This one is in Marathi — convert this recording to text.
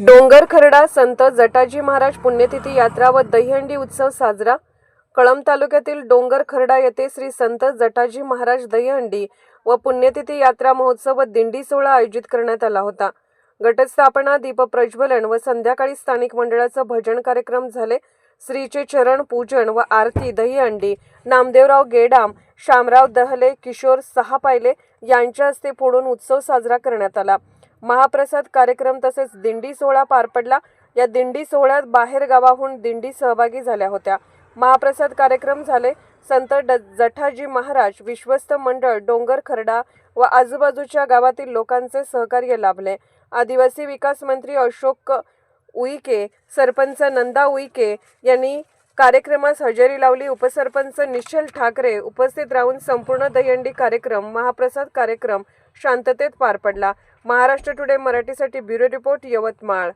डोंगर खर्डा संत जटाजी महाराज पुण्यतिथी यात्रा व दहीहंडी उत्सव साजरा. कळंब तालुक्यातील डोंगर खर्डा येथे श्री संत जटाजी महाराज दहीहंडी व पुण्यतिथी यात्रा महोत्सव व दिंडी सोहळा आयोजित करण्यात आला होता. गटस्थापना दीपप्रज्वलन व संध्याकाळी स्थानिक मंडळाचं भजन कार्यक्रम झाले. श्रीचे चरण पूजन व आरती दहीहंडी नामदेवराव गेडाम शामराव दहले किशोर सहापायले यांच्या हस्ते फोडून उत्सव साजरा करण्यात आला. महाप्रसाद कार्यक्रम तसेच दिंडी सोहळा पार पडला. या दिंडी सोहळ्यात बाहेर गावाहून दिंडी सहभागी झाल्या होत्या. महाप्रसाद कार्यक्रम झाले. संत ड जठाजी महाराज विश्वस्त मंडळ डोंगर खर्डा व आजूबाजूच्या गावातील लोकांचे सहकार्य लाभले. आदिवासी विकास मंत्री अशोक उईके सरपंच नंदा उईके यांनी कार्यक्रमास हजेरी लावली. उपसरपंच निश्चल ठाकरे उपस्थित राहून संपूर्ण दहीहंडी कार्यक्रम महाप्रसाद कार्यक्रम शांततेत पार पडला. महाराष्ट्र टुडे मराठीसाठी ब्युरो रिपोर्ट यवतमाळ.